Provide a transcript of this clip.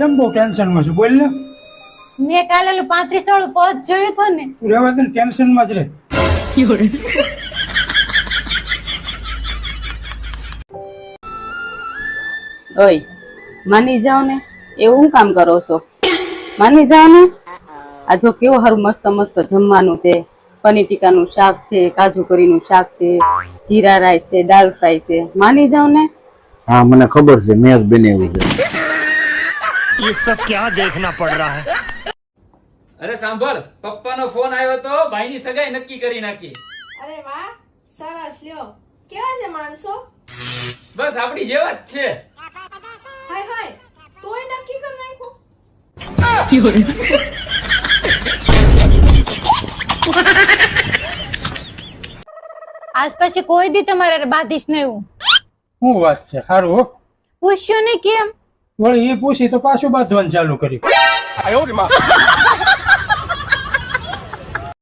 કેમ બહુ ટેન્શનમાં છું? બોલ ને. મેં કાલે ઓલું પાંત્રીસ વાળું પદ જોયું હતું ને. તું રહેવા દે ને ટેન્શનમાં જ રહે. ઓય માની જાઓ ને એવું કામ કરો છો? માની જાઓ ને આ જો કેવું સારું મસ્ત મસ્ત જમવાનું છે પનીર ટીકાનું શાક છે કાજુ કરીનું શાક છે જીરા રાઈસ છે દાળ ફ્રાય છે. માની જાઓ ને. હા મને ખબર છે મેં જ બનાવ્યું છે. ये सब क्या देखना पड़ रहा है અરે સાંભળ પપ્પાનો ફોન આવ્યો તો ભાઈની સગાઈ નક્કી કરી નાખી અરે વાહ સરસ લ્યો કેવા છે માણસો બસ આપણી જેવા જ છે હાય હાય તોય નક્કી કરી નાખ્યું આજ પછી કોઈ દી તમારે હારે બાંધીશ નહીં હું શું વાત છે સારું હો પૂછ્યું ને કેમ વળી એ પૂછી તો પાછું બાંધવાનું ચાલુ કર્યું.